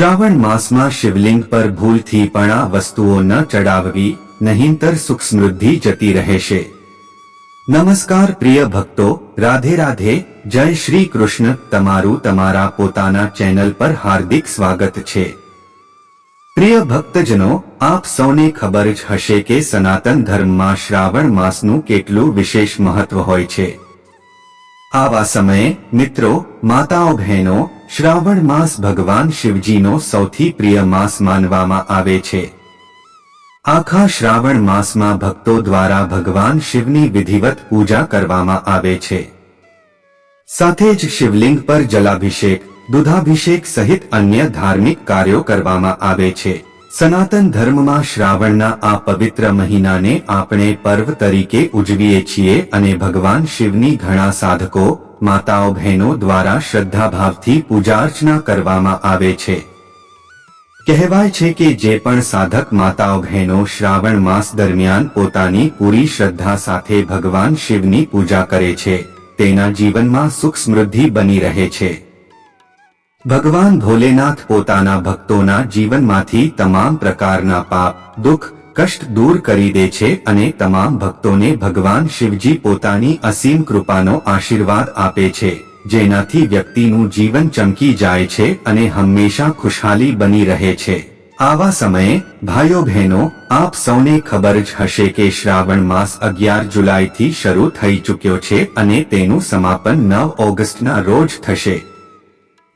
શ્રાવણ માસમાં શિવલિંગ પર ભૂલથી પણ આ વસ્તુઓ ન ચડાવવી, નહીંતર સુખ સમૃદ્ધિ જતી રહેશે. નમસ્કાર પ્રિય ભક્તો, રાધે રાધે, જય શ્રી કૃષ્ણ. તમારું તમારા પોતાના ચેનલ પર હાર્દિક સ્વાગત છે. પ્રિય ભક્તજનો, આપ સૌને ખબર જ હશે કે સનાતન ધર્મમાં શ્રાવણ માસનું કેટલું વિશેષ મહત્વ હોય છે. આવા સમયે, મિત્રો માતાઓ બહેનો શ્રાવણ માસ ભગવાન શિવજીનો સૌથી પ્રિય માસ માનવામાં આવે છે. આખા શ્રાવણ માસમાં ભક્તો દ્વારા ભગવાન શિવની વિધિવત પૂજા કરવામાં આવે છે. સાથે જ શિવલિંગ પર જલાભિષેક, દુધાભિષેક સહિત અન્ય ધાર્મિક કાર્યો કરવામાં આવે છે. સનાતન ધર્મમાં શ્રાવણના આ પવિત્ર મહિનાને આપણે પર્વ તરીકે ઉજવીએ છીએ અને ભગવાન શિવની ઘણા સાધકો માતાઓ બહેનો દ્વારા શ્રદ્ધાભાવથી પૂજા અર્ચના કરવામાં આવે છે. કહેવાય છે કે જે પણ સાધક માતાઓ બહેનો શ્રાવણ માસ દરમિયાન પોતાની પૂરી શ્રદ્ધા સાથે ભગવાન શિવની પૂજા કરે છે, તેના જીવનમાં સુખ સમૃદ્ધિ બની રહે છે. ભગવાન ભોલેનાથ પોતાના ભક્તોના જીવનમાંથી તમામ પ્રકારના પાપ, દુઃખ કષ્ટ દૂર કરી દે છે અને તમામ ભક્તોને ભગવાન શિવજી પોતાની અસીમ કૃપાનો આશીર્વાદ આપે છે, જેનાથી વ્યક્તિનું જીવન ચમકી જાય છે અને હંમેશા ખુશહાલી બની રહે છે. આવા સમયે, ભાઈઓ બહેનો, આપ સૌને ખબર જ હશે કે શ્રાવણ માસ અગિયાર જુલાઈથી શરૂ થઈ ચૂક્યો છે અને તેનું સમાપન નવ ઓગસ્ટના રોજ થશે.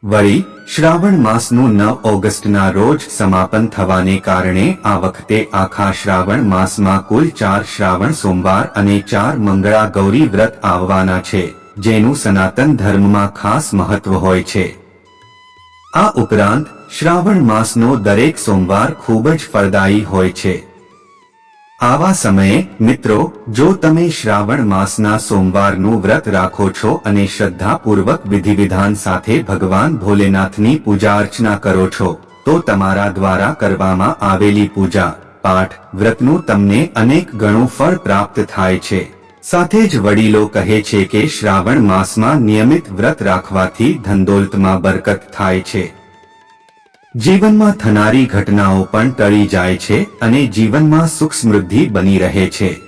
વળી, શ્રાવણ માસનું નવ ઓગસ્ટના રોજ સમાપન થવાને કારણે આ વખતે આખા શ્રાવણ માસમાં કુલ ચાર શ્રાવણ સોમવાર અને ચાર મંગળા ગૌરી વ્રત આવવાના છે, જેનું સનાતન ધર્મમાં ખાસ મહત્વ હોય છે. આ ઉપરાંત, શ્રાવણ માસનો દરેક સોમવાર ખૂબ જ ફળદાયી હોય છે. આવા સમયે, મિત્રો, જો તમે શ્રાવણ માસના સોમવારનું વ્રત રાખો છો અને શ્રદ્ધાપૂર્વક વિધિવિધાન સાથે ભગવાન ભોલેનાથની પૂજા અર્ચના કરો છો, તો તમારા દ્વારા કરવામાં આવેલી પૂજા, પાઠ, વ્રતનું તમને અનેક ગણું ફળ પ્રાપ્ત થાય છે. સાથે જ વડીલો કહે છે કે શ્રાવણ માસમાં નિયમિત વ્રત રાખવાથી ધંદોલતમાં બરકત થાય છે. જીવનમાં થનારી ઘટનાઓ પણ ટળી જાય છે અને જીવનમાં સુખ સમૃદ્ધિ બની રહે છે.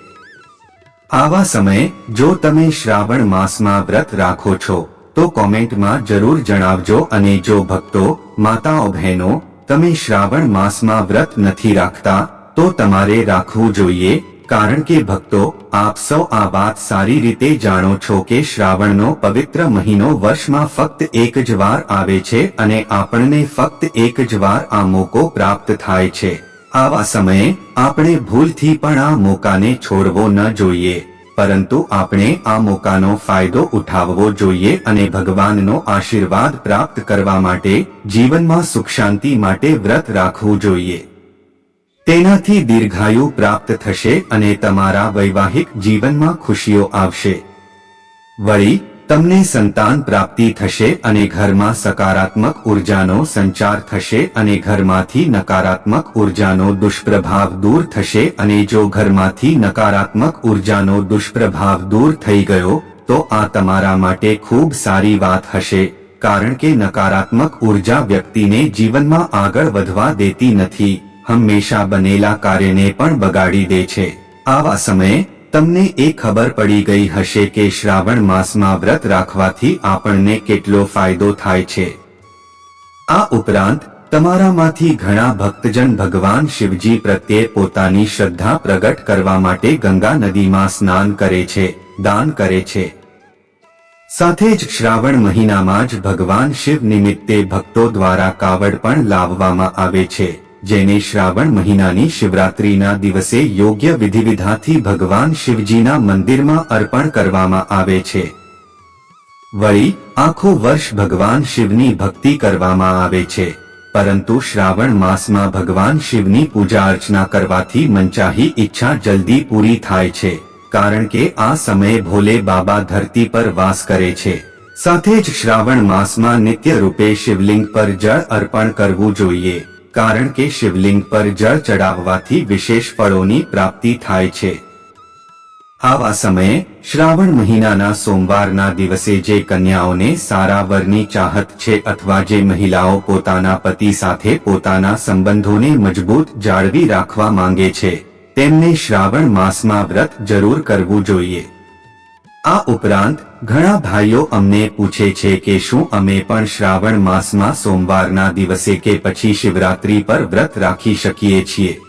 આવા સમયે, જો તમે શ્રાવણ માસમાં વ્રત રાખો છો, તો કોમેન્ટમાં જરૂર જણાવજો અને જો ભક્તો, માતાઓ, બહેનો, તમે શ્રાવણ માસમાં વ્રત નથી રાખતા, તો તમારે રાખવું જોઈએ કારણ કે ભક્તો, આપ સૌ આ વાત સારી રીતે જાણો છો કે શ્રાવણનો પવિત્ર મહિનો વર્ષમાં ફક્ત એક જ વાર આવે છે અને આપણને ફક્ત એક જ વાર આ મોકો પ્રાપ્ત થાય છે. આવા સમયે, આપણે ભૂલથી પણ આ મોકાને છોડવો ન જોઈએ. પરંતુ આપણે આ મોકાનો ફાયદો ઉઠાવવો જોઈએ અને ભગવાનનો આશીર્વાદ પ્રાપ્ત કરવા માટે, જીવનમાં સુખ શાંતિ માટે વ્રત રાખવું જોઈએ. તેનાથી દીર્ઘાયુ પ્રાપ્ત થશે અને તમારા વૈવાહિક જીવનમાં ખુશીઓ આવશે. વળી, તમને સંતાન પ્રાપ્તિ થશે અને ઘરમાં સકારાત્મક ઉર્જાનો સંચાર થશે અને ઘરમાંથી નકારાત્મક ઉર્જાનો દુષ્પ્રભાવ દૂર થશે અને જો ઘરમાંથી નકારાત્મક ઉર્જાનો દુષ્પ્રભાવ દૂર થઈ ગયો, તો આ તમારા માટે ખૂબ સારી વાત હશે, કારણ કે નકારાત્મક ઊર્જા વ્યક્તિને જીવનમાં આગળ વધવા દેતી નથી. હંમેશા બનેલા કાર્યને પણ બગાડી દે છે. આવા સમયે, તમને એ ખબર પડી ગઈ હશે કે શ્રાવણ માસમાં વ્રત રાખવાથી આપણને કેટલો ફાયદો થાય છે. આ ઉપરાંત, તમારામાંથી ઘણા ભક્તજન ભગવાન શિવજી પ્રત્યે પોતાની શ્રદ્ધા પ્રગટ કરવા માટે ગંગા નદીમાં સ્નાન કરે છે, દાન કરે છે. સાથે જ શ્રાવણ મહિનામાં જ ભગવાન શિવ નિમિત્તે ભક્તો દ્વારા કાવડ પણ લાવવામાં આવે છે. જેને શ્રાવણ મહિનાની શિવરાત્રીના દિવસે યોગ્ય વિધિવિધાથી ભગવાન શિવજીના મંદિરમાં અર્પણ કરવામાં આવે છે. વળી, આખું વર્ષ ભગવાન શિવની ભક્તિ કરવામાં આવે છે, પરંતુ શ્રાવણ માસમાં ભગવાન શિવની પૂજા અર્ચના કરવાથી મંચાહી ઈચ્છા જલ્દી પૂરી થાય છે, કારણ કે આ સમયે ભોલે બાબા ધરતી પર વાસ કરે છે. સાથે જ શ્રાવણ માસમાં નિત્ય રૂપે શિવલિંગ પર જળ અર્પણ કરવું જોઈએ. કારણ કે શિવલિંગ પર જળ ચડાવવાથી વિશેષ ફળોની પ્રાપ્તિ થાય છે. આવા સમયે, શ્રાવણ મહિનાના સોમવારના દિવસે જે કન્યાઓને સારા વરની ચાહત છે અથવા જે મહિલાઓ પોતાના પતિ સાથે પોતાના સંબંધોને મજબૂત જાળવી રાખવા માંગે છે, તેમને શ્રાવણ માસમાં વ્રત જરૂર કરવું જોઈએ. આ ઉપરાંત ઘણા ભાઈઓ અમને પૂછે છે કે શું અમે પણ શ્રાવણ માસમાં સોમવારના દિવસે કે પછી શિવરાત્રી પર વ્રત રાખી શકીએ છીએ?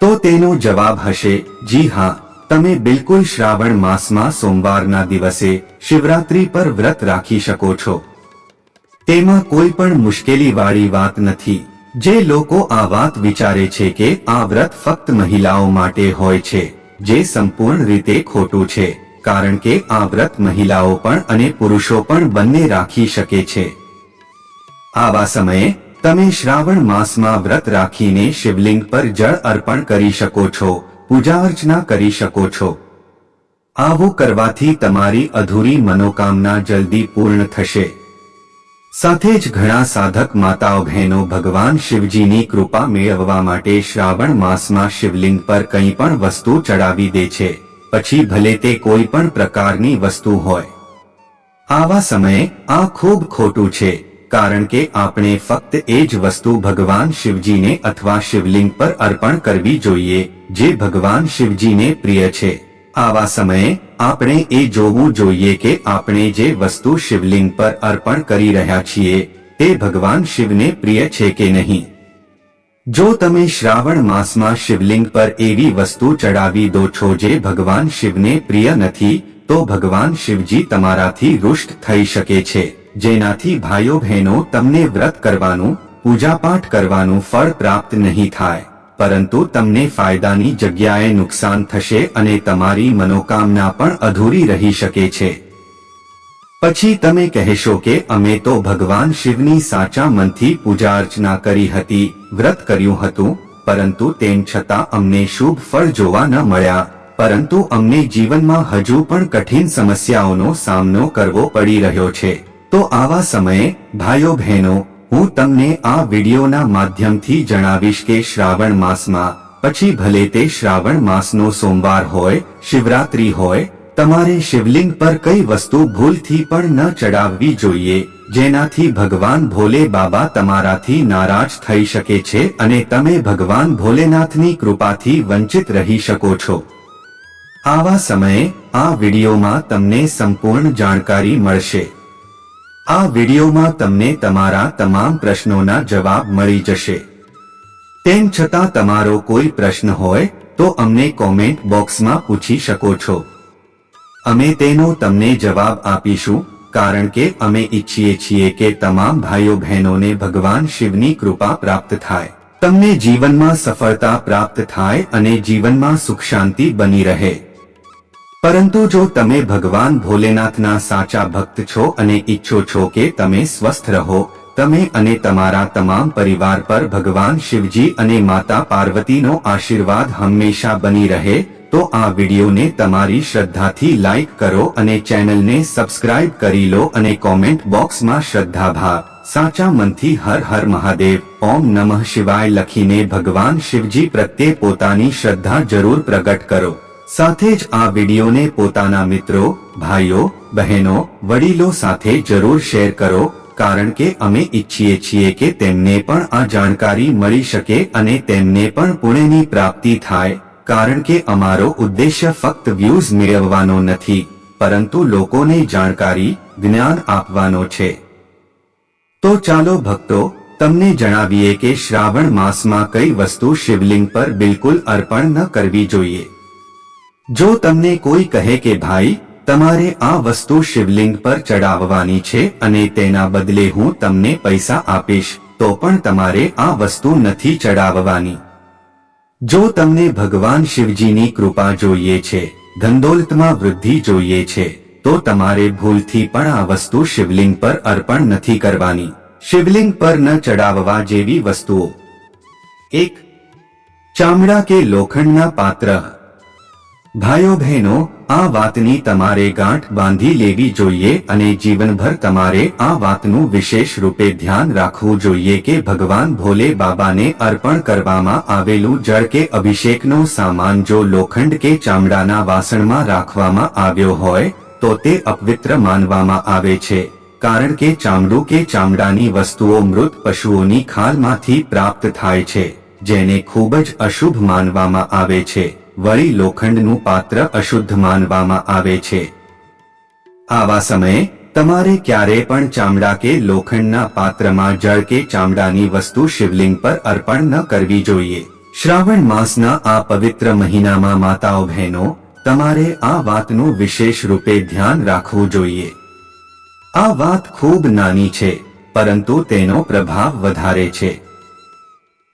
તો તેનો જવાબ હશે, જી હા, તમે બિલકુલ શ્રાવણ માસમાં સોમવારના દિવસે શિવરાત્રી પર વ્રત રાખી શકો છો. તેમાં કોઈ પણ મુશ્કેલીવાળી વાત નથી. જે લોકો આ વાત વિચારે છે કે આ વ્રત ફક્ત મહિલાઓ માટે હોય છે, જે સંપૂર્ણ રીતે ખોટું છે. કારણ કે આ વ્રત મહિલાઓ પણ અને પુરુષો પણ બંને રાખી શકે છે. આવા સમયે, તમે શ્રાવણ માસમાં વ્રત રાખીને શિવલિંગ પર જળ અર્પણ કરી શકો છો, પૂજા અર્ચના કરી શકો છો. આવું કરવાથી તમારી અધૂરી મનોકામના જલ્દી પૂર્ણ થશે. સાથે જ ઘણા સાધક માતાઓ બહેનો ભગવાન શિવજીની કૃપા મેળવવા માટે શ્રાવણ માસમાં શિવલિંગ પર કંઈ પણ વસ્તુ ચડાવી દે છે. પછી ભલે તે કોઈ પણ પ્રકારની વસ્તુ હોય. આવા સમયે આ ખૂબ ખોટું છે, કારણ કે આપણે ફક્ત એ જ વસ્તુ ભગવાન શિવજીને અથવા શિવલિંગ પર અર્પણ કરવી જોઈએ, જે ભગવાન શિવજીને પ્રિય છે. આવા સમયે આપણે એ જોવું જોઈએ કે આપણે જે વસ્તુ શિવલિંગ પર અર્પણ કરી રહ્યા છીએ, તે ભગવાન શિવને પ્રિય છે કે નહીં. જો તમે શ્રાવણ માસમાં શિવલિંગ પર એવી વસ્તુ ચડાવી દો છો જે ભગવાન શિવને પ્રિય નથી, તો ભગવાન શિવજી તમારાથી રુષ્ટ થઈ શકે છે. જેનાથી ભાઈઓ બહેનો તમને વ્રત કરવાનું, પૂજાપાઠ કરવાનું ફળ પ્રાપ્ત નહીં થાય. પરંતુ તમને ફાયદાની જગ્યાએ નુકસાન થશે અને તમારી મનોકામના પણ અધૂરી રહી શકે છે. પછી તમે કહેશો કે અમે તો ભગવાન શિવની સાચા મનથી પૂજા અર્ચના કરી હતી, વ્રત કર્યું હતું, પરંતુ તેમ છતાં અમને શુભ ફળ જોવા ન મળ્યા, પરંતુ અમને જીવનમાં હજુ પણ કઠિન સમસ્યાઓનો સામનો કરવો પડી રહ્યો છે. તો આવા સમયે, ભાઈઓ બહેનો, હું તમને આ વિડીયોના માધ્યમથી જણાવીશ કે શ્રાવણ માસમાં, પછી ભલે તે શ્રાવણ માસનો સોમવાર હોય, શિવરાત્રી હોય તમારે શિવલિંગ પર કઈ વસ્તુ ભૂલથી પણ ન ચડાવવી જોઈએ, જેનાથી ભગવાન ભોલે બાબા તમારાથી નારાજ થઈ શકે છે અને તમે ભગવાન ભોલેનાથની કૃપાથી વંચિત રહી શકો છો. આવા સમયે આ વિડીયોમાં તમને સંપૂર્ણ જાણકારી મળશે. આ વિડીયોમાં તમને તમારા તમામ પ્રશ્નોના જવાબ મળી જશે. તેમ છતાં તમારો કોઈ પ્રશ્ન હોય, તો અમને કોમેન્ટ બોક્સમાં પૂછી શકો છો. અમે તેનો તમને જવાબ આપીશું, કારણ કે અમે ઈચ્છીએ છીએ કે તમામ ભાઈઓ બહેનોને ભગવાન શિવની કૃપા પ્રાપ્ત થાય. તમને જીવનમાં સફળતા પ્રાપ્ત થાય અને જીવનમાં સુખ શાંતિ બની રહે. પરંતુ જો તમે ભગવાન ભોલેનાથના સાચા ભક્ત છો અને ઈચ્છો છો કે તમે સ્વસ્થ રહો, તમે અને તમારા તમામ પરિવાર પર ભગવાન શિવજી અને માતા પાર્વતીનો આશીર્વાદ હંમેશા બની રહે તો આ વિડીયોને તમારી શ્રદ્ધાથી લાઇક કરો અને ચેનલને સબસ્ક્રાઇબ કરી લો અને કોમેન્ટ બોક્સમાં શ્રદ્ધાભાવ સાચા મનથી હર હર મહાદેવ. ઓમ નમઃ શિવાય લખીને ભગવાન શિવજી પ્રત્યે પોતાની શ્રદ્ધા જરૂર પ્રગટ કરો. સાથે જ આ વિડીયોને પોતાના મિત્રો, ભાઈઓ, બહેનો, વડીલો સાથે જરૂર શેર કરો, કારણ કે અમે ઈચ્છીએ છીએ કે તેમને પણ આ જાણકારી મળી શકે અને તેમને પણ પુણ્યની પ્રાપ્તિ થાય. કારણ કે અમારો ઉદ્દેશ્ય ફક્ત વ્યૂઝ મેળવવાનો નથી, પરંતુ લોકોને જાણકારી, જ્ઞાન આપવાનો છે. તો ચાલો ભક્તો, તમને જણાવીએ કે શ્રાવણ માસમાં કઈ વસ્તુ શિવલિંગ પર બિલકુલ અર્પણ ન કરવી જોઈએ. જો તમને કોઈ કહે કે, ભાઈ, તમારે આ વસ્તુ શિવલિંગ પર ચડાવવાની છે અને તેના બદલે હું તમને પૈસા આપીશ, તો પણ તમારે આ વસ્તુ નથી ચડાવવાની. જો તમને ભગવાન શિવજીની કૃપા જોઈએ છે ધંદોલતમાં વૃદ્ધિ જોઈએ છે, તો તમારે ભૂલથી પણ આ વસ્તુ શિવલિંગ પર અર્પણ નથી કરવાની. શિવલિંગ પર ન ચડાવવા જેવી વસ્તુઓ. એક, ચામડા કે લોખંડના પાત્ર. ભાઈઓ બહેનો, આ વાતની તમારે ગાંઠ બાંધી લેવી જોઈએ અને જીવનભર તમારે આ વાતનું વિશેષ રૂપે ધ્યાન રાખવું જોઈએ કે ભગવાન ભોલે બાબાને અર્પણ કરવામાં આવેલું જળ કે અભિષેકનો સામાન જો લોખંડ કે ચામડાના વાસણમાં રાખવામાં આવ્યો હોય, તો તે અપવિત્ર માનવામાં આવે છે. કારણ કે ચામડું કે ચામડાની વસ્તુઓ મૃત પશુઓની ખાલમાંથી પ્રાપ્ત થાય છે, જેને ખૂબ જ અશુભ માનવામાં આવે છે. વળી લોખંડનું પાત્ર અશુદ્ધ માનવામાં આવે છે. આવા સમયે, તમારે ક્યારે પણ ચામડા કે લોખંડના પાત્રમાં જળ કે ચામડાની વસ્તુ શિવલિંગ પર અર્પણ ન કરવી જોઈએ. શ્રાવણ માસના આ પવિત્ર મહિનામાં માતાઓ બહેનો, તમારે આ વાતનું વિશેષ રૂપે ધ્યાન રાખવું જોઈએ. આ વાત ખૂબ નાની છે, પરંતુ તેનો પ્રભાવ વધારે છે.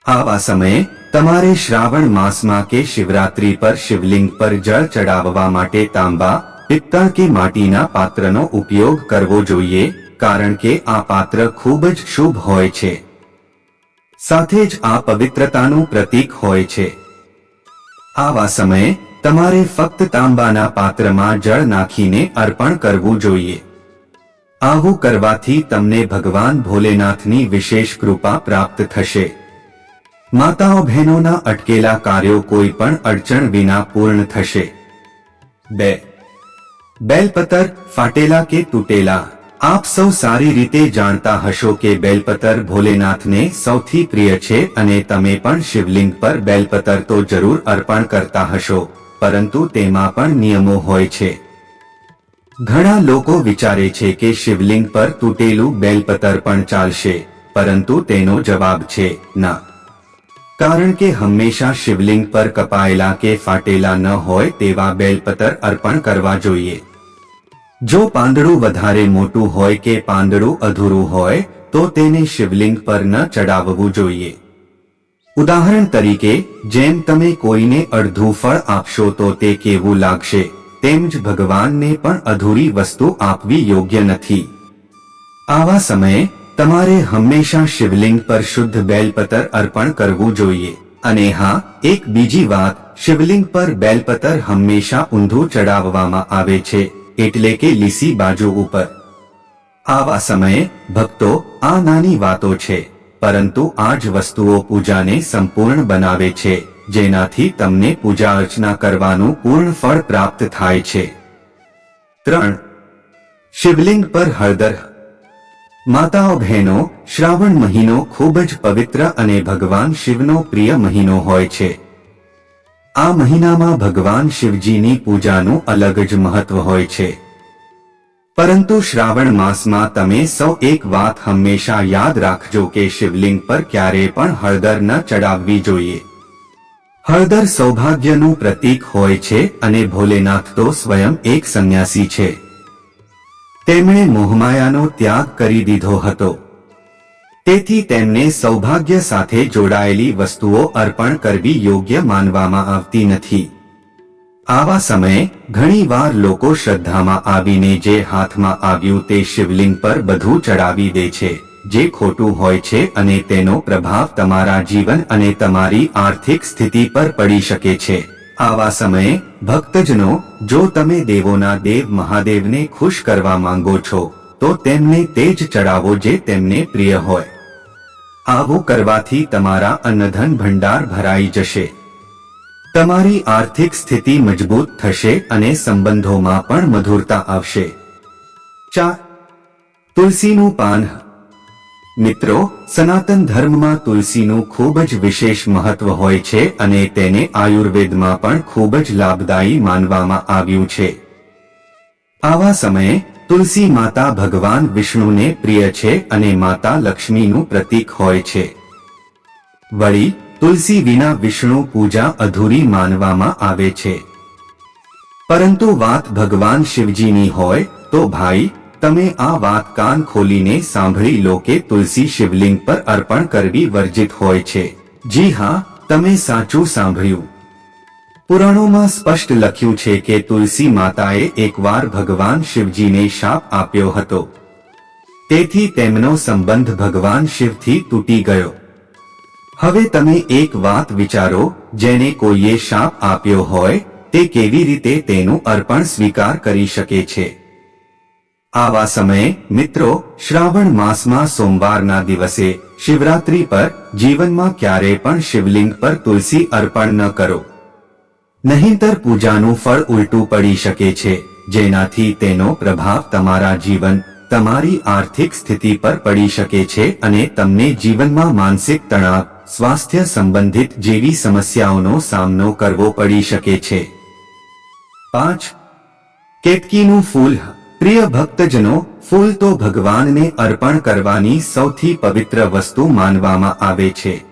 આવા સમયે તમારે શ્રાવણ માસમાં કે શિવરાત્રી પર શિવલિંગ પર જળ ચડાવવા માટે તાંબા પિત્તળ કે માટીના પાત્રનો ઉપયોગ કરવો જોઈએ, કારણ કે આ પાત્ર ખૂબ જ શુભ હોય છે. સાથે જ આ પવિત્રતાનું પ્રતીક હોય છે. આવા સમયે, તમારે ફક્ત તાંબાના પાત્રમાં જળ નાખીને અર્પણ કરવું જોઈએ. આવું કરવાથી તમને ભગવાન ભોલેનાથની વિશેષ કૃપા પ્રાપ્ત થશે. માતાઓ બહેનોના અટકેલા કાર્યો કોઈ પણ અડચણ વિના પૂર્ણ થશે. બે. બેલપતર ફાટેલા કે તૂટેલા. આપ સૌ સારી રીતે જાણતા હશો કે બેલપતર ભોલેનાથને સૌથી પ્રિય છે અને તમે પણ શિવલિંગ પર બેલપતર તો જરૂર અર્પણ કરતા હશો, પરંતુ તેમાં પણ નિયમો હોય છે. ઘણા લોકો વિચારે છે કે શિવલિંગ પર તૂટેલું બેલપતર પણ ચાલશે, પરંતુ તેનો જવાબ છે, ના. કારણ કે હંમેશા શિવલિંગ પર કપાયેલા કે ફાટેલા ન હોય તેવા બેલપતર અર્પણ કરવા જોઈએ. જો પાંદડું વધારે મોટું હોય કે પાંદડું અધૂરું હોય, તો તેને શિવલિંગ પર ન ચડાવવું જોઈએ. ઉદાહરણ તરીકે, જેમ તમે કોઈને અડધું ફળ આપશો તો તે કેવું લાગશે, તેમ જ ભગવાનને પણ અધૂરી વસ્તુ આપવી યોગ્ય નથી. આવા સમયે તમારે હંમેશા શિવલિંગ પર શુદ્ધ બેલપતર અર્પણ કરવું જોઈએ. અને હા, એક બીજી વાત, શિવલિંગ પર બેલપતર હંમેશા ઊંધું ચડાવવામાં આવે છે, એટલે કે લીસી બાજુ ઉપર. આવા સમયે, ભક્તો, આ નાની વાતો છે, પરંતુ આ જ વસ્તુઓ પૂજાને સંપૂર્ણ બનાવે છે, જેનાથી તમને પૂજા અર્ચના કરવાનું પૂર્ણ ફળ પ્રાપ્ત થાય છે. ત્રણ, શિવલિંગ પર હળદર માતાઓ બહેનો, શ્રાવણ મહિનો ખૂબ જ પવિત્ર અને ભગવાન શિવનો પ્રિય મહિનો હોય છે. આ મહિનામાં ભગવાન શિવજીની પૂજાનું અલગ જ મહત્વ હોય છે. પરંતુ શ્રાવણ માસમાં તમે સૌ એક વાત હંમેશા યાદ રાખજો કે શિવલિંગ પર ક્યારેય પણ હળદર ન ચડાવવી જોઈએ. હળદર સૌભાગ્યનું પ્રતીક હોય છે અને ભોલેનાથ તો સ્વયં એક સંન્યાસી છે. તેમણે મોહમાયાનો ત્યાગ કરી દીધો હતો. તેથી તેમને સૌભાગ્ય સાથે જોડાયેલી વસ્તુઓ અર્પણ કરવી યોગ્ય માનવામાં આવતી નથી. આવા સમયે ઘણીવાર લોકો શ્રદ્ધામાં આવીને જે હાથમાં આવ્યું તે શિવલિંગ પર બધું ચડાવી દે છે, જે ખોટું હોય છે અને તેનો પ્રભાવ તમારા જીવન અને તમારી આર્થિક સ્થિતિ પર પડી શકે છે. આવા સમયે ભક્તજનો, જો તમે દેવોના દેવ મહાદેવને ખુશ કરવા માંગો છો, તો તેમને તે જ ચડાવો જે તેમને પ્રિય હોય. આવું કરવાથી તમારા અન્નધન ભંડાર ભરાઈ જશે. તમારી આર્થિક સ્થિતિ મજબૂત થશે અને સંબંધોમાં પણ મધુરતા આવશે. ચાર તુલસીનું પાન મિત્રો, સનાતન ધર્મમાં તુલસીનું ખૂબ જ વિશેષ મહત્વ હોય છે અને તેને આયુર્વેદમાં પણ ખૂબ જ લાભદાયી માનવામાં આવ્યું છે. આવા સમયે, તુલસી માતા ભગવાન વિષ્ણુને પ્રિય છે અને માતા લક્ષ્મીનું પ્રતીક હોય છે. વળી, તુલસી વિના વિષ્ણુ પૂજા અધૂરી માનવામાં આવે છે. પરંતુ વાત ભગવાન શિવજીની હોય, તો ભાઈ તમે આ વાત કાન ખોલીને સાંભળી લો કે તુલસી શિવલિંગ પર અર્પણ કરવી વર્જિત હોય છે. જી હા, તમે સાચું સાંભળ્યું. પુરાણોમાં સ્પષ્ટ લખ્યું છે કે તુલસી માતાએ એકવાર ભગવાન શિવજીને શાપ આપ્યો હતો. તેથી તેમનો સંબંધ ભગવાન શિવથી તૂટી ગયો. હવે તમે એક વાત વિચારો, જેને કોઈએ શાપ આપ્યો હોય, તે કેવી રીતે તેનું અર્પણ સ્વીકાર કરી શકે છે? આવા સમયે, મિત્રો, શ્રાવણ માસમાં સોમવારના દિવસે શિવરાત્રી પર જીવનમાં ક્યારે પણ શિવલિંગ પર તુલસી અર્પણ ન કરો. નહીંતર પૂજાનું ફળ ઉલટું પડી શકે છે, જેનાથી તેનો પ્રભાવ તમારા જીવન, તમારી આર્થિક સ્થિતિ પર પડી શકે છે અને તમને જીવનમાં માનસિક તણાવ, સ્વાસ્થ્ય સંબંધિત જેવી સમસ્યાઓનો સામનો કરવો પડી શકે છે. પાંચ. કેતકીનું ફૂલ પ્રિય ભક્તજનો, ફૂલ તો ભગવાનને અર્પણ કરવાની સૌથી પવિત્ર વસ્તુ માનવામાં આવે છે.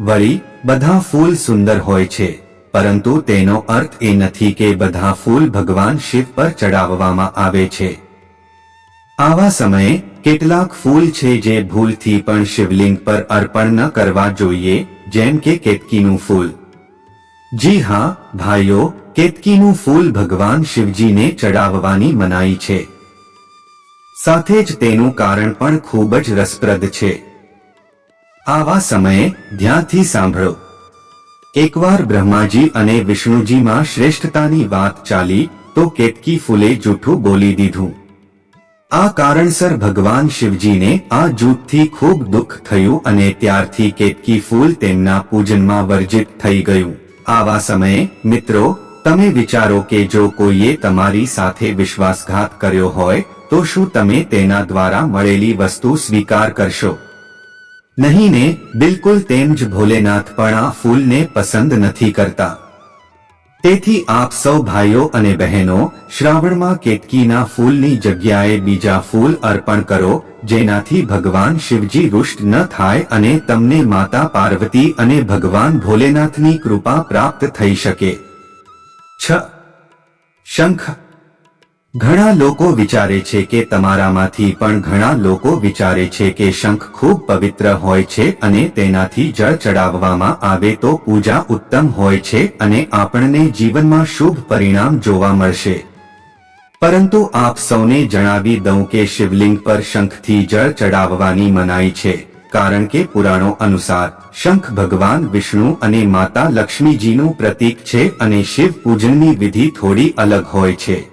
વળી, બધા ફૂલ સુંદર હોય છે, પરંતુ તેનો અર્થ એ નથી કે બધા ફૂલ ભગવાન શિવ પર ચડાવવામાં આવે છે. આવા સમયે, કેટલાક ફૂલ છે જે ભૂલથી પણ શિવલિંગ પર અર્પણ ન કરવા જોઈએ, જેમ કે કેતકીનું ફૂલ. જી હા, ભાઈઓ કેતકીનું ફૂલ ભગવાન શિવજીને ચડાવવાની મનાઈ છે. સાથે જ તેનું કારણ પણ ખૂબ જ રસપ્રદ છે. આવા સમયે ધ્યાનથી સાંભળો. એકવાર બ્રહ્માજી અને વિષ્ણુજીમાં શ્રેષ્ઠતાની વાત ચાલી, તો કેતકી ફૂલે જૂઠું બોલી દીધું. આ કારણસર ભગવાન શિવજીને આ જૂથથી ખૂબ દુઃખ થયું અને ત્યારથી કેતકી ફૂલ તેમના પૂજનમાં વર્જિત થઈ ગયું. આવા સમયે, મિત્રો તમે વિચારો કે જો કોઈએ તમારી સાથે વિશ્વાસઘાત કર્યો હોય, તો શું તમે તેના દ્વારા મળેલી વસ્તુ સ્વીકાર કરશો? નહીં ને, બિલકુલ તેમ જ ભોલેનાથ પણ આ ફૂલને પસંદ નથી કરતા. તેથી આપ સૌ ભાઈઓ અને બહેનો, શ્રાવણમાં કેતકીના ફૂલની જગ્યાએ બીજા ફૂલ અર્પણ કરો, જેનાથી ભગવાન શિવજી રુષ્ટ ન થાય અને તમને માતા પાર્વતી અને ભગવાન ભોલેનાથની કૃપા પ્રાપ્ત થઈ શકે. છ. શંખ. ઘણા લોકો વિચારે છે કે તમારામાંથી પણ ઘણા લોકો વિચારે છે કે શંખ ખૂબ પવિત્ર હોય છે અને તેનાથી જળ ચડાવવામાં આવે તો પૂજા ઉત્તમ હોય છે અને આપણને જીવનમાં શુભ પરિણામ જોવા મળશે. પરંતુ આપ સૌને જણાવી દઉં કે શિવલિંગ પર શંખથી જળ ચડાવવાની મનાઈ છે. કારણ કે પુરાણો અનુસાર શંખ ભગવાન વિષ્ણુ અને માતા લક્ષ્મીજીનું પ્રતીક છે અને શિવ પૂજનની વિધિ થોડી અલગ હોય છે.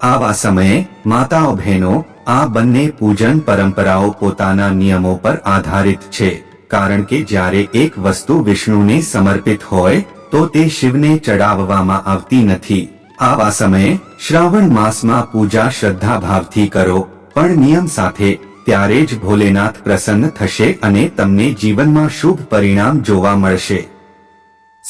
આવા સમયે માતાઓ બહેનો આ બંને પૂજન પરંપરાઓ પોતાના નિયમો પર આધારિત છે. કારણ કે જ્યારે એક વસ્તુ વિષ્ણુને સમર્પિત હોય, તો તે શિવને ચડાવવામાં આવતી નથી. આવા સમયે શ્રાવણ માસમાં પૂજા શ્રદ્ધા ભાવથી કરો, પણ નિયમ સાથે ત્યારે જ ભોલેનાથ પ્રસન્ન થશે અને તમને જીવનમાં શુભ પરિણામ જોવા મળશે.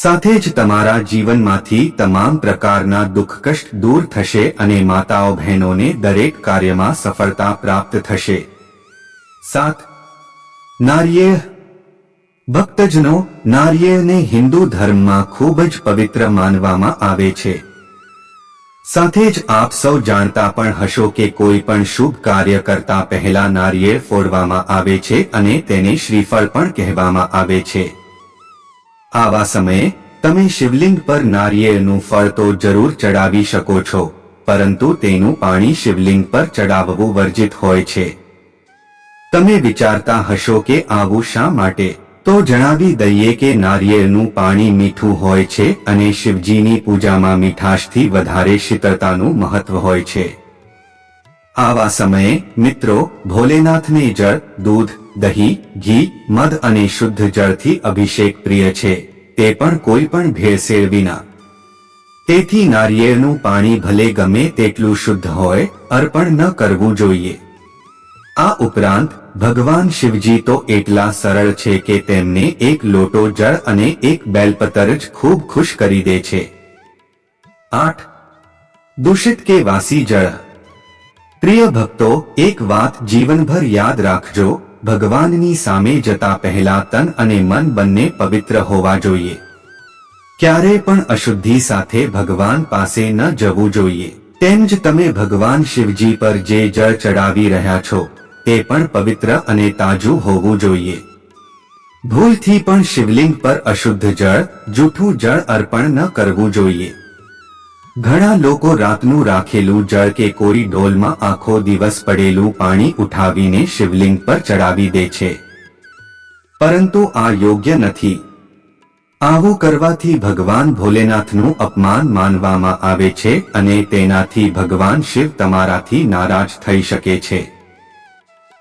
સાથે જ તમારા જીવનમાંથી તમામ પ્રકારના દુઃખ કષ્ટ દૂર થશે અને માતાઓ બહેનોને દરેક કાર્યમાં સફળતા પ્રાપ્ત થશે. સાત. નારિયેળ ભક્તજનો નારિયેળને હિન્દુ ધર્મમાં ખૂબ જ પવિત્ર માનવામાં આવે છે. સાથે જ આપ સૌ જાણતા પણ હશો કે કોઈ પણ શુભ કાર્ય કરતા પહેલા નારિયેળ ફોડવામાં આવે છે અને તેને શ્રીફળ પણ કહેવામાં આવે છે. આવા સમયે, તમે શિવલિંગ પર નારિયેળનું ફળ તો જરૂર ચડાવી શકો છો, પરંતુ તેનું પાણી શિવલિંગ પર ચડાવવું વર્જિત હોય છે. તમે વિચારતા હશો કે આવું શા માટે? તો જણાવી દઈએ કે નારિયેળનું પાણી મીઠું હોય છે અને શિવજીની પૂજામાં મીઠાશથી વધારે શીતળતાનું મહત્વ હોય છે. આવા સમયે, મિત્રો, ભોલેનાથને જળ, દૂધ, દહીં, ઘી, મધ અને શુદ્ધ જળથી અભિષેક પ્રિય છે. તે પણ કોઈ પણ ભેળસેળ વિના. તેથી નારિયેળનું પાણી ભલે ગમે તેટલું શુદ્ધ હોય, અર્પણ ન કરવું જોઈએ. આ ઉપરાંત ભગવાન શિવજી તો એટલા સરળ છે કે તેમને એક લોટો જળ અને એક બેલપતર જ ખૂબ ખુશ કરી દે છે. આઠ. દૂષિત કે વાસી જળ. પ્રિય ભક્તો, એક વાત જીવનભર યાદ રાખજો, ભગવાનની સામે જતા પહેલા તન અને મન બંને પવિત્ર હોવા જોઈએ. ક્યારે પણ અશુદ્ધિ સાથે ભગવાન પાસે ન જવું જોઈએ. તેમ જ તમે ભગવાન શિવજી પર જે જળ ચડાવી રહ્યા છો તે પણ પવિત્ર અને તાજું હોવું જોઈએ. ભૂલથી પણ શિવલિંગ પર અશુદ્ધ જળ, જૂઠું જળ અર્પણ ન કરવું જોઈએ. ઘણા લોકો રાતનું રાખેલું જળ કે કોરી ડોલમાં આખો દિવસ પડેલું પાણી ઉઠાવીને શિવલિંગ પર ચડાવી દે છે. પરંતુ આ યોગ્ય નથી. આવું કરવાથી ભગવાન ભોલેનાથનું અપમાન માનવામાં આવે છે અને તેનાથી ભગવાન શિવ તમારાથી નારાજ થઈ શકે છે.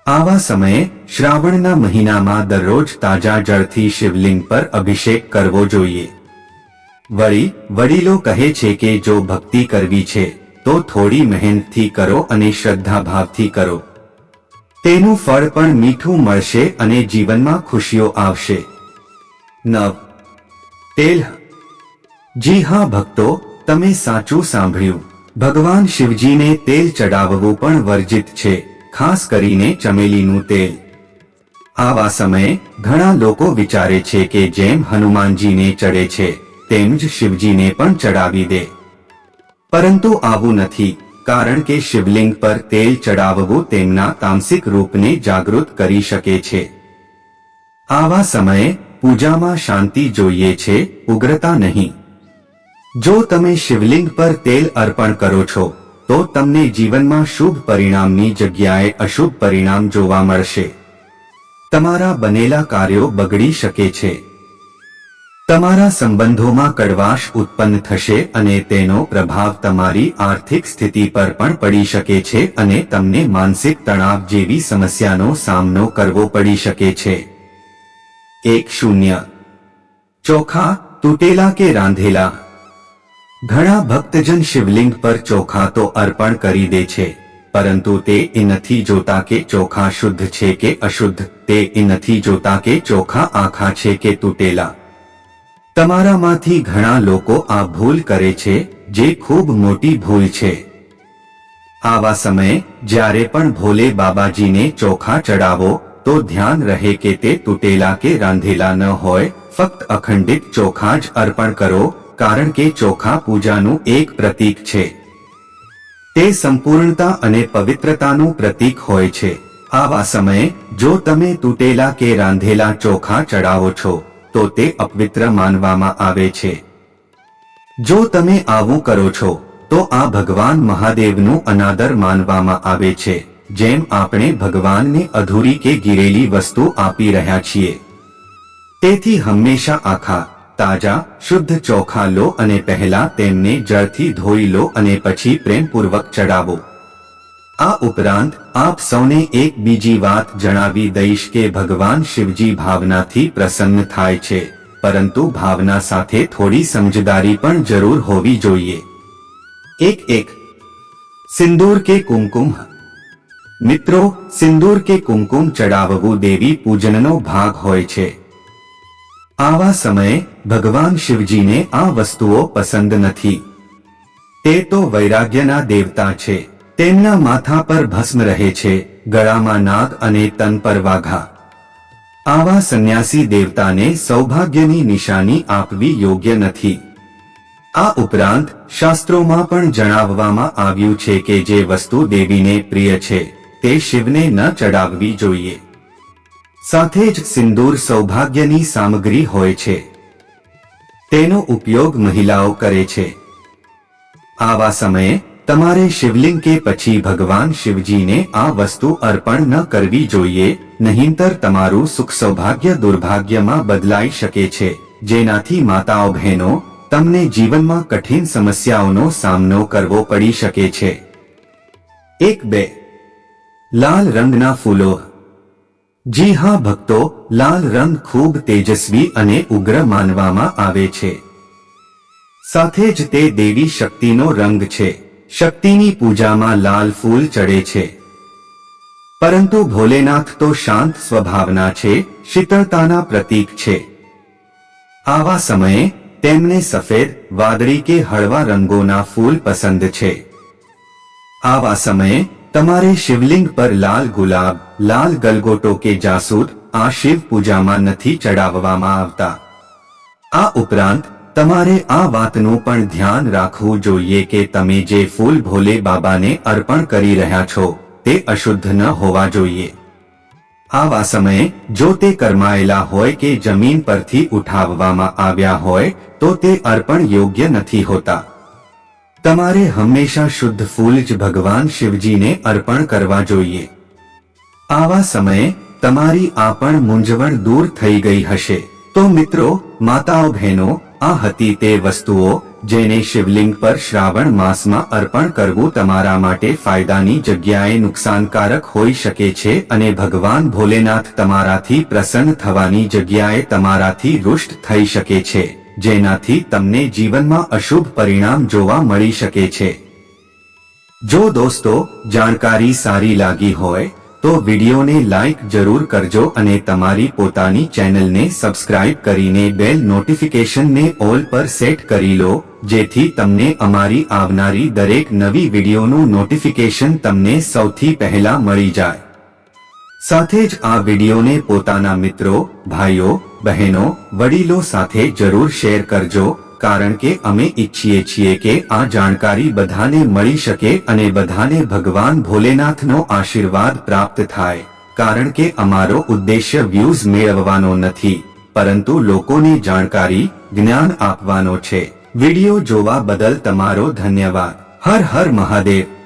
આવા સમયે શ્રાવણના મહિનામાં દરરોજ તાજા જળથી શિવલિંગ પર અભિષેક કરવો જોઈએ. વળી, વડીલો કહે છે કે જો ભક્તિ કરવી છે, તો થોડી મહેનતથી કરો અને શ્રદ્ધાભાવથી કરો. તેનું ફળ પણ મીઠું મળશે અને જીવનમાં ખુશીઓ આવશે. નવ. તેલ. જી હા, ભક્તો, તમે સાચું સાંભળ્યું. ભગવાન શિવજીને તેલ ચડાવવું પણ વર્જિત છે. ખાસ કરીને ચમેલીનું તેલ. આવા સમયે ઘણા લોકો વિચારે છે કે જેમ હનુમાનજીને ચડે છે, તેમ જ શિવજીને પણ ચડાવી દે. પરંતુ આવું નથી, કારણ કે શિવલિંગ પર તેલ ચડાવવું તેમના તામસિક રૂપને જાગૃત કરી શકે છે. આવા સમયે પૂજામાં શાંતિ જોઈએ છે, ઉગ્રતા નહીં. જો તમે શિવલિંગ પર તેલ અર્પણ કરો છો તો તમને જીવનમાં શુભ પરિણામની જગ્યાએ અશુભ પરિણામ જોવા મળશે. તમારા બનેલા કાર્યો બગડી શકે છે. તમારા સંબંધોમાં કડવાશ ઉત્પન્ન થશે અને તેનો પ્રભાવ તમારી આર્થિક સ્થિતિ પર પણ પડી શકે છે અને તમને માનસિક તણાવ જેવી સમસ્યાનો સામનો કરવો પડી શકે છે. એક શૂન્ય. ચોખા, તૂટેલા કે રાંધેલા? ઘણા ભક્તજન શિવલિંગ પર ચોખા તો અર્પણ કરી દે છે, પરંતુ તે એ નથી જોતા કે ચોખા શુદ્ધ છે કે અશુદ્ધ, તે એ નથી જોતા કે ચોખા આખા છે કે તૂટેલા. તમારામાંથી ઘણા લોકો આ ભૂલ કરે છે, જે ખૂબ મોટી ભૂલ છે. આવા સમયે, જ્યારે પણ ભોલે બાબાજીને ચોખા ચડાવો, તો ધ્યાન રહે કે તે તૂટેલા કે રાંધેલા ન હોય, ફક્ત અખંડિત ચોખા જ અર્પણ કરો કારણ કે ચોખા પૂજાનું એક પ્રતીક છે. તે સંપૂર્ણતા અને પવિત્રતાનું પ્રતીક હોય છે. આવા સમયે, જો તમે તૂટેલા કે રાંધેલા ચોખા ચડાવો છો, તો તે અપવિત્ર માનવામાં આવે છે. જો તમે આવું કરો છો, તો આ ભગવાન મહાદેવનું અનાદર માનવામાં આવે છે, જેમ આપણે ભગવાનને અધૂરી કે ગીરેલી વસ્તુ આપી રહ્યા છીએ. તેથી હંમેશા આખા તાજા, શુદ્ધ ચોખા લો અને પહેલા તેમને જળથી ધોઈ લો અને પછી પ્રેમપૂર્વક ચડાવો આ ઉપરાંત, આપ સૌને એક બીજી વાત જણાવી દઈશ કે ભગવાન શિવજી ભાવનાથી પ્રસન્ન થાય છે, પરંતુ ભાવના સાથે થોડી સમજદારી પણ જરૂર હોવી જોઈએ. એક એક. સિંદૂર કે કુમકુમ. મિત્રો, સિંદૂર કે કુમકુમ ચડાવવું દેવી પૂજનનો ભાગ હોય છે. આવા સમયે ભગવાન શિવજીને આ વસ્તુઓ પસંદ નથી. તે તો વૈરાગ્યના દેવતા છે. તેમના માથા પર ભસ્મ રહે છે, ગળામાં નાગ અને તન પર વાઘા. આવા સંન્યાસી દેવતાને સૌભાગ્યની નિશાની આપવી યોગ્ય નથી. આ ઉપરાંત શાસ્ત્રોમાં પણ જણાવવામાં આવ્યું છે કે જે વસ્તુ દેવીને પ્રિય છે, તે શિવને ન ચડાવવી જોઈએ. સાથે જ સિંદૂર સૌભાગ્યની સામગ્રી હોય છે. તેનો ઉપયોગ મહિલાઓ કરે છે. આવા સમયે, તમારે શિવલિંગ કે પછી ભગવાન શિવજીને આ વસ્તુ અર્પણ ન કરવી જોઈએ, નહીંતર તમારું સુખ સૌભાગ્ય દુર્ભાગ્યમાં બદલાઈ શકે છે. જેનાથી માતાઓ બહેનો, તમને જીવનમાં કઠિન સમસ્યાઓનો સામનો કરવો પડી શકે છે. એક બે. લાલ રંગના ફૂલો જી હા, ભક્તો, લાલ રંગ ખૂબ તેજસ્વી અને ઉગ્ર માનવામાં આવે છે. સાથે જ તે દેવી શક્તિનો રંગ છે. શક્તિની પૂજામાં લાલ ફૂલ ચડે છે. પરંતુ ભોલેનાથ તો શાંત સ્વભાવના છે, શીતળતાના પ્રતીક છે. આવા સમયે, તેમને સફેદ, વાદળી કે હળવા રંગોના ફૂલ પસંદ છે. આવા સમયે તમારે શિવલિંગ પર લાલ ગુલાબ, લાલ ગલગોટો કે જાસૂદ આ શિવ પૂજામાં નથી ચડાવવામાં આવતા. આ ઉપરાંત, તમારે આ વાતનું પણ ધ્યાન રાખવું જોઈએ કે તમે જે ફૂલ ભોલે બાબાને અર્પણ કરી રહ્યા છો, તે અશુદ્ધ ન હોવા જોઈએ. આવા સમયે, જો તે કરમાયેલા હોય કે જમીન પરથી ઉઠાવવામાં આવ્યા હોય, તો તે અર્પણ યોગ્ય નથી હોતા. તમારે હંમેશા શુદ્ધ ફૂલ જ ભગવાન શિવજીને અર્પણ કરવા જોઈએ. આવા સમયે તમારી આ પણ મૂંઝવણ દૂર થઈ ગઈ હશે. તો મિત્રો, માતાઓ બહેનો, આ હતી તે વસ્તુઓ જેને શિવલિંગ પર શ્રાવણ માસમાં અર્પણ કરવું તમારા માટે ફાયદાની જગ્યાએ નુકસાનકારક હોઈ શકે છે અને ભગવાન ભોલેનાથ તમારાથી પ્રસન્ન થવાની જગ્યાએ તમારાથી રુષ્ટ થઈ શકે છે. જેનાથી તમને જીવનમાં અશુભ પરિણામ જોવા મળી શકે છે. જો દોસ્તો, જાણકારી સારી લાગી હોય, તો વિડીયોને લાઈક જરૂર કરજો અને તમારી પોતાની ચેનલને સબસ્ક્રાઇબ કરીને બેલ નોટિફિકેશનને ઓલ પર સેટ કરી લો, જેથી તમને અમારી આવનારી દરેક નવી વિડીયોનું નોટિફિકેશન તમને સૌથી પહેલા મળી જાય. સાથે જ આ વિડીયોને પોતાના મિત્રો, ભાઈઓ બહેનો, વડીલો સાથે જરૂર શેર કરજો, કારણ કે અમે ઈચ્છીએ છીએ કે આ જાણકારી બધાને મળી શકે અને બધાને ભગવાન ભોલેનાથનો આશીર્વાદ પ્રાપ્ત થાય. કારણ કે અમારો ઉદ્દેશ્ય વ્યૂઝ મેળવવાનો નથી, પરંતુ લોકોને જાણકારી, જ્ઞાન આપવાનો છે. વિડિયો જોવા બદલ તમારો ધન્યવાદ. હર હર મહાદેવ.